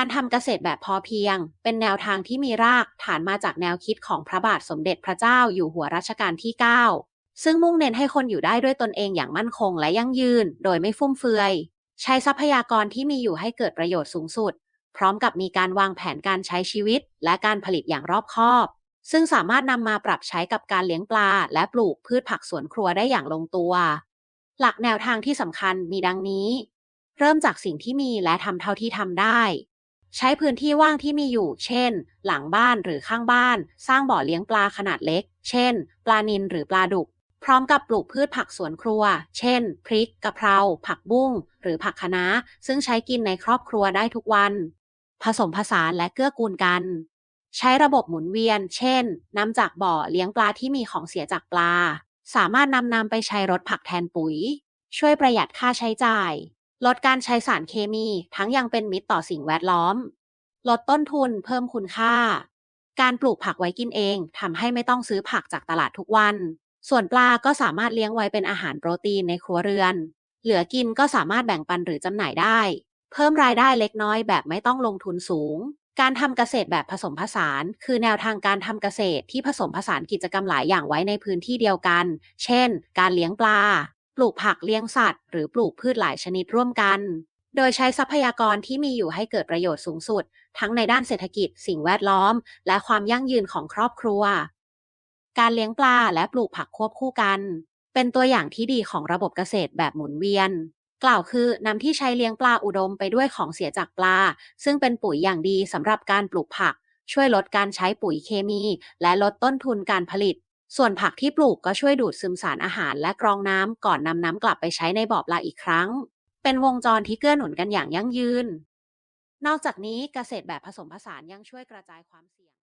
การทำเกษตรแบบพอเพียง เป็นแนวทางที่มีรากฐานมาจากแนวคิดของพระบาทสมเด็จพระเจ้าอยู่หัวรัชกาลที่ 9 ซึ่งมุ่งเน้นให้คนอยู่ได้ด้วยตนเองอย่างมั่นคงและยั่งยืน โดยไม่ฟุ่มเฟือย ใช้ทรัพยากรที่มีอยู่ให้เกิดประโยชน์สูงสุด พร้อมกับมีการวางแผนการใช้ชีวิต และการผลิตอย่างรอบคอบ ซึ่งสามารถนำมาปรับใช้กับการเลี้ยงปลา และปลูกพืชผักสวนครัวได้อย่างลงตัว หลักแนวทางที่สำคัญมีดังนี้ เริ่มจากสิ่งที่มีและทำเท่าที่ทำได้ ใช้พื้นที่ว่างที่มีอยู่ เช่น หลังบ้านหรือข้างบ้าน สร้างบ่อเลี้ยงปลาขนาดเล็ก เช่น ปลานิลหรือปลาดุก พร้อมกับปลูกพืชผักสวนครัว เช่น พริก กะเพรา ผักบุ้ง หรือผักคะน้า ซึ่งใช้กินในครอบครัวได้ทุกวัน ผสมผสานและเกื้อกูลกัน ใช้ระบบหมุนเวียน เช่น นำจากบ่อเลี้ยงปลาที่มีของเสียจากปลา สามารถนำนำไปใช้รถผักแทนปุ๋ย ช่วยประหยัดค่าใช้จ่าย ลดการใช้สารเคมีทั้งยังเป็นมิตรต่อสิ่งแวดล้อม ลดต้นทุนเพิ่มคุณค่า การปลูกผักไว้กินเองทำให้ไม่ต้องซื้อผักจากตลาดทุกวัน ส่วนปลาก็สามารถเลี้ยงไว้เป็นอาหารโปรตีนในครัวเรือน เหลือกินก็สามารถแบ่งปันหรือจำหน่ายได้ เพิ่มรายได้เล็กน้อยแบบไม่ต้องลงทุนสูง การทำเกษตรแบบผสมผสาน คือแนวทางการทำเกษตรที่ผสมผสานกิจกรรมหลายอย่างไว้ในพื้นที่เดียวกัน เช่น การเลี้ยงปลา ปลูกผักเลี้ยงสัตว์ หรือปลูกพืชหลายชนิดร่วมกัน โดยใช้ทรัพยากรที่มีอยู่ให้เกิดประโยชน์สูงสุด ทั้งในด้านเศรษฐกิจ สิ่งแวดล้อม และความยั่งยืนของครอบครัว การเลี้ยงปลาและปลูกผักควบคู่กัน เป็นตัวอย่างที่ดีของระบบเกษตรแบบหมุนเวียน กล่าวคือนำที่ใช้เลี้ยงปลาอุดมไปด้วยของเสียจากปลา ซึ่งเป็นปุ๋ยอย่างดีสำหรับการปลูกผัก ช่วยลดการใช้ปุ๋ยเคมี และลดต้นทุนการผลิต ส่วนผักที่ปลูกก็ช่วยดูดซึมสารอาหารและกรองน้ำก่อนนำน้ำกลับไปใช้ในบ่อปลาอีกครั้ง เป็นวงจรที่เกื้อหนุนกันอย่างยั่งยืน นอกจากนี้เกษตรแบบผสมผสานยังช่วยกระจายความเสี่ยง